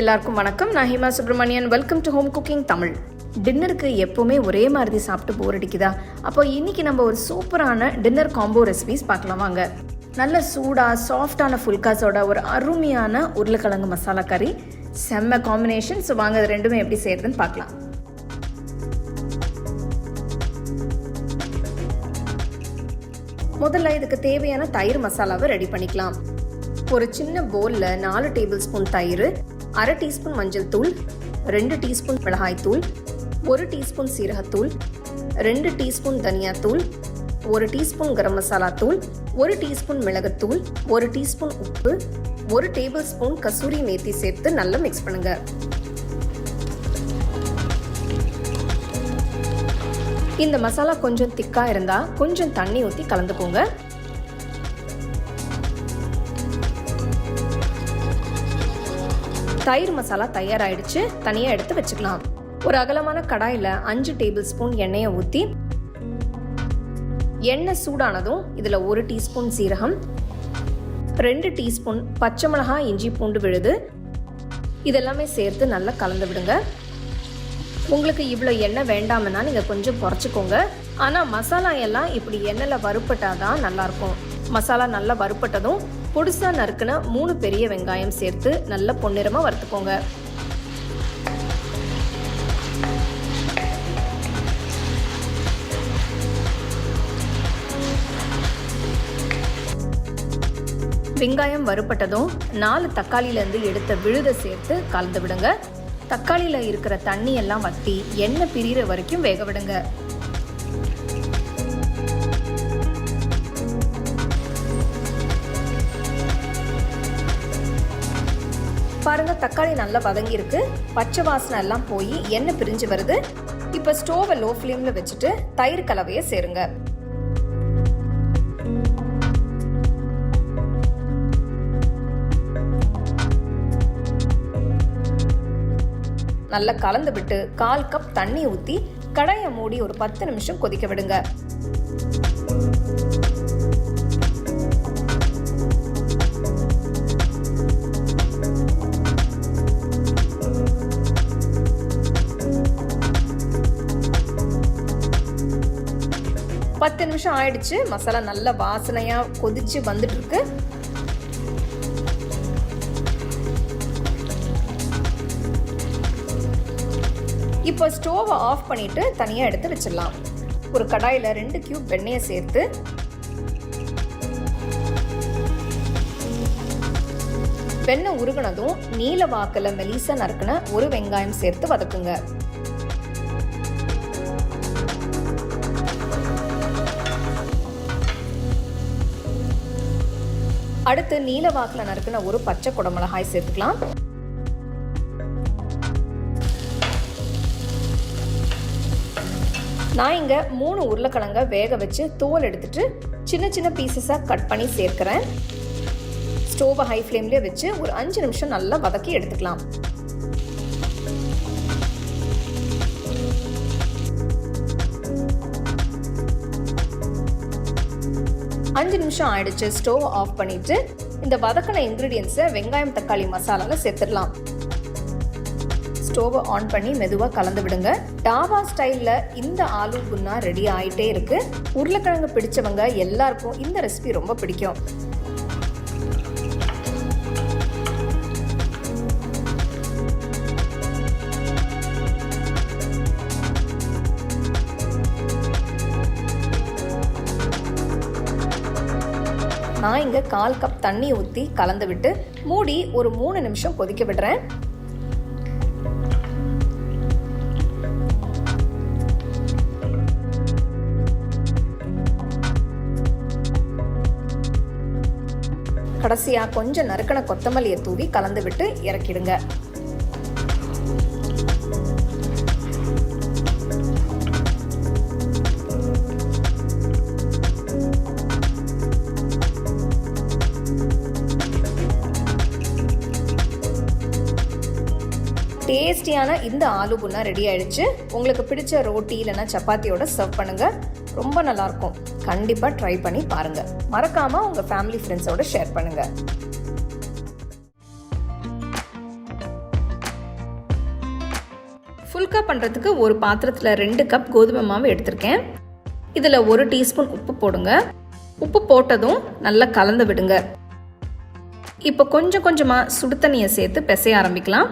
எல்லாருக்கும் வணக்கம். நான் Hima Subramanian. Welcome to home cooking Tamil டின்னருக்கு எப்போவுமே ஒரே மாதிரி சாப்பிட்டு போர் அடிக்குதா? அப்போ இன்னைக்கு நம்ம ஒரு சூப்பரான டின்னர் காம்போ ரெசிபிஸ் பார்க்கலாம் வாங்க. நல்ல சூடாக சாஃப்டான ஃபுல்காஸோட ஒரு அருமையான உருளைக்கிழங்கு மசாலா கறி செம்ம காம்பினேஷன் ஸோ வாங்க அது ரெண்டுமே எப்படி செய்யறதுன்னு பார்க்கலாம். முதல்ல இதுக்கு தேவையான தயிர் மசாலாவை ரெடி பண்ணிக்கலாம். ஒரு சின்ன பவுலில் நாலு டேபிள் ஸ்பூன் தயிர் அரை டீஸ்பூன் மஞ்சள் தூள் ரெண்டு டீஸ்பூன் மிளகாய் தூள் ஒரு டீஸ்பூன் சீரகத்தூள் ரெண்டு டீஸ்பூன் தனியாத்தூள் ஒரு டீஸ்பூன் கரம் மசாலா தூள் ஒரு டீஸ்பூன் மிளகுத்தூள் ஒரு டீஸ்பூன் உப்பு ஒரு டேபிள் ஸ்பூன் கசூரி மேத்தி சேர்த்து நல்லா மிக்ஸ் பண்ணுங்க. இந்த மசாலா கொஞ்சம் திக்காக இருந்தால் கொஞ்சம் தண்ணி ஊற்றி கலந்துக்கோங்க. தயிர் மசாலா தயாராகிடுச்சு தனியாக எடுத்து வச்சுக்கலாம். ஒரு அகலமான கடாயில் அஞ்சு டேபிள் ஸ்பூன் எண்ணெயை ஊற்றி எண்ணெய் சூடானதும் இதில் ஒரு டீஸ்பூன் சீரகம் ரெண்டு டீஸ்பூன் பச்சை மிளகாய் இஞ்சி பூண்டு விழுது. இதெல்லாமே சேர்த்து நல்லா கலந்து விடுங்க. உங்களுக்கு இவ்வளோ எண்ணெய் வேண்டாமன்னா நீங்கள் கொஞ்சம் குறைச்சிக்கோங்க. ஆனால் மசாலா எல்லாம் இப்படி எண்ணெயில் வறுப்பட்டால் தான் நல்லாயிருக்கும் மசாலா நல்லா வறுப்பட்டதும் பொடிசாக நறுக்குன மூணு பெரிய வெங்காயம் சேர்த்து நல்ல பொன்னிறமாக வறுத்துக்கோங்க. வெங்காயம் வறுப்பட்டதும் நாலு தக்காளியிலேருந்து எடுத்த விழுதை சேர்த்து கலந்து விடுங்க. தக்காளியில் இருக்கிற தண்ணி எல்லாம் வற்றி எண்ணெய் பிரிகிற வரைக்கும் வேக விடுங்க. பாருங்க தக்காளி நல்லா வதங்கியிருக்கு. பச்சை வாசனை எல்லாம் போய் எண்ணெய் பிரிஞ்சு வருது. இப்போ ஸ்டோவை லோ ஃப்ளேமில் வச்சுட்டு தயிர் கலவையை சேருங்க. நல்லா கலந்து விட்டு கால் கப் தண்ணி ஊற்றி கடாயை மூடி ஒரு பத்து நிமிஷம் கொதிக்க விடுங்க. பத்து நிமிஷம் ஆயிடுச்சு. மசாலா நல்ல வாசனையா கொதிச்சு வந்துட்டு இருக்கு இப்போ ஸ்டோவை ஆஃப் பண்ணிட்டு தனியாக எடுத்து வச்சிடலாம். ஒரு கடாயில் ரெண்டு கியூப் வெண்ணெயை சேர்த்து. வெண்ணெய் உருகினதும் நீல வாக்கில் மெலிசா நறுக்குன ஒரு வெங்காயம் சேர்த்து வதக்குங்க. அடுத்து நீல வாக்கில் நறுக்குன ஒரு பச்சை குடமிளகாய் சேர்த்துக்கலாம். நான் இங்கே மூணு உருளைக்கிழங்க வேக வச்சு தோல் எடுத்துட்டு சின்ன சின்ன பீசஸாக கட் பண்ணி சேர்க்குறேன். ஸ்டோவை ஹை ஃப்ளேம்லேயே வச்சு ஒரு அஞ்சு நிமிஷம் நல்லா வதக்கி எடுத்துக்கலாம். அஞ்சு நிமிஷம் ஆயிடுச்சு ஸ்டோவ் ஆஃப் பண்ணிட்டு இந்த வதக்கின இன்க்ரீடியன்ஸை வெங்காயம் தக்காளி மசாலாவில் சேர்த்துடலாம். ஸ்டோவை ஆன் பண்ணி மெதுவாக கலந்து விடுங்க. டாபா ஸ்டைலில் இந்த ஆலு குன்னா ரெடி ஆகிட்டே இருக்கு. உருளைக்கிழங்கு பிடிச்சவங்க எல்லாருக்கும் இந்த ரெசிபி ரொம்ப பிடிக்கும். நான் இங்கே கால் கப் தண்ணி ஊற்றி கலந்து விட்டு மூடி ஒரு மூணு நிமிஷம் கொதிக்க விடுறேன். கடைசியாக கொஞ்சம் நறுக்கண கொத்தமல்லியை தூவி கலந்து விட்டு இறக்கிடுங்க. டேஸ்டியான இந்த ஆலு புண்ணா ரெடி ஆயிடுச்சு. உங்களுக்கு பிடிச்ச ரோட்டி இல்லைன்னா சப்பாத்தியோட சர்வ் பண்ணுங்க. ரொம்ப நல்லாயிருக்கும். கண்டிப்பாக ட்ரை பண்ணி பாருங்க. மறக்காம உங்கள் ஃபேமிலி ஃப்ரெண்ட்ஸோட ஷேர் பண்ணுங்க. ஃபுல்கா பண்ணுறதுக்கு ஒரு பாத்திரத்தில் ரெண்டு கப் கோதுமை மாவு எடுத்திருக்கேன். இதில் ஒரு டீஸ்பூன் உப்பு போடுங்க. உப்பு போட்டதும் நல்லா கலந்து விடுங்க. இப்போ கொஞ்சம் கொஞ்சமாக சுடு தண்ணியை சேர்த்து பிசைய ஆரம்பிக்கலாம்.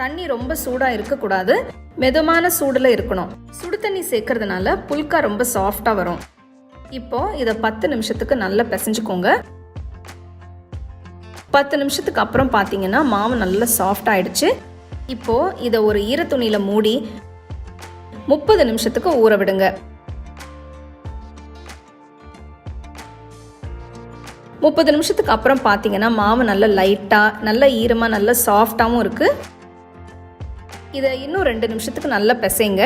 தண்ணி ரொம்ப சூடாக இருக்கக்கூடாது. மெதுமான சூடில் இருக்கணும். சுடு தண்ணி சேர்க்கறதுனால புல்கா ரொம்ப சாஃப்டாக வரும். இப்போ இதை பத்து நிமிஷத்துக்கு நல்லா பிசைஞ்சுக்கோங்க. பத்து நிமிஷத்துக்கு அப்புறம் பார்த்தீங்கன்னா மாவு நல்லா சாஃப்ட் ஆயிடுச்சு. இப்போ இதை ஒரு ஈரத்துணியில் மூடி முப்பது நிமிஷத்துக்கு ஊற விடுங்க. முப்பது நிமிஷத்துக்கு அப்புறம் பார்த்தீங்கன்னா மாவு நல்லா லைட்டாக நல்ல ஈரமாக நல்லா சாஃப்டாகவும் இருக்குது இதை இன்னும் ரெண்டு நிமிஷத்துக்கு நல்லா பிசைங்க.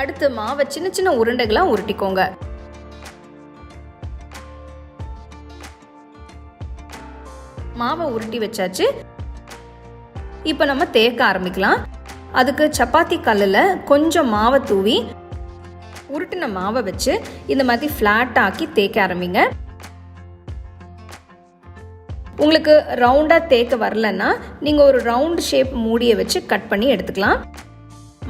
அடுத்து மாவை சின்ன சின்ன உருண்டைகளாக உருட்டிக்கோங்க. மாவை உருட்டி வச்சாச்சு. இப்போ நம்ம தேக்க ஆரம்பிக்கலாம். அதுக்கு சப்பாத்தி கல்லில் கொஞ்சம் மாவை தூவி உருட்டின மாவை வச்சு இந்த மாதிரி ஃப்ளாட் ஆக்கி தேக்க ஆரம்பிங்க. உங்களுக்கு ரவுண்டாக தேக்க வரலன்னா நீங்கள் ஒரு ரவுண்ட் ஷேப் மூடியை வச்சு கட் பண்ணி எடுத்துக்கலாம்.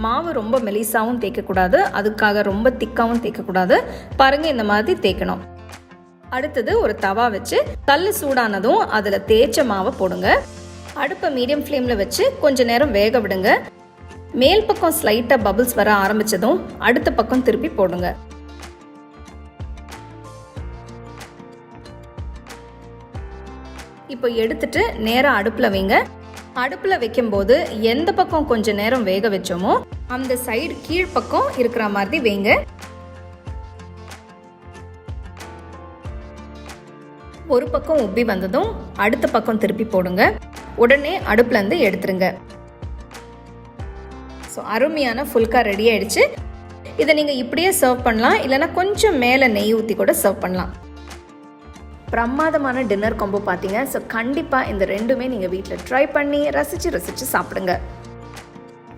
மாவு ரொம்ப மெலிசாவும் தேய்க்கக்கூடாது அதுக்காக ரொம்ப திக்காகவும் தேய்க்கக்கூடாது பாருங்கள் இந்த மாதிரி தேய்க்கணும் அடுத்தது ஒரு தவா வச்சு கல் சூடானதும் அதில் தேய்ச்ச மாவை போடுங்க. அடுப்பை மீடியம் ஃப்ளேமில் வச்சு கொஞ்ச நேரம் வேக விடுங்க. மேல் பக்கம் ஸ்லைட்டாக பபுள்ஸ் வர ஆரம்பிச்சதும் அடுத்த பக்கம் திருப்பி போடுங்க. இப்போ எடுத்துட்டு நேராக அடுப்பில் வைங்க. அடுப்பில் வைக்கும்போது எந்த பக்கம் கொஞ்சம் நேரம் வேக வச்சோமோ அந்த சைடு கீழ்ப்பக்கம் இருக்கிற மாதிரி வைங்க. ஒரு பக்கம் உப்பி வந்ததும் அடுத்த பக்கம் திருப்பி போடுங்க. உடனே அடுப்புலேருந்து எடுத்துருங்க. ஸோ அருமையான ஃபுல்கா ரெடி ஆயிடுச்சு. இதை நீங்கள் இப்படியே சர்வ் பண்ணலாம். இல்லைன்னா கொஞ்சம் மேலே நெய் ஊற்றி கூட சர்வ் பண்ணலாம். பிரமாதமான டின்னர் காம்போ பார்த்தீங்க. ஸோ கண்டிப்பாக இந்த ரெண்டுமே நீங்கள் வீட்டில் ட்ரை பண்ணி ரசித்து ரசித்து சாப்பிடுங்க.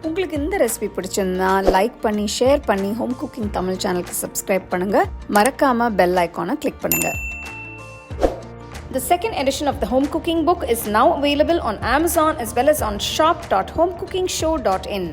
உங்களுக்கு இந்த ரெசிபி பிடிச்சிருந்தா லைக் பண்ணி ஷேர் பண்ணி ஹோம் குக்கிங் தமிழ் சேனலுக்கு சப்ஸ்கிரைப் பண்ணுங்கள் மறக்காமல் பெல் ஐக்கானை கிளிக் பண்ணுங்கள் The second edition of the home cooking book is now available on Amazon as well as on shop.homecookingshow.in.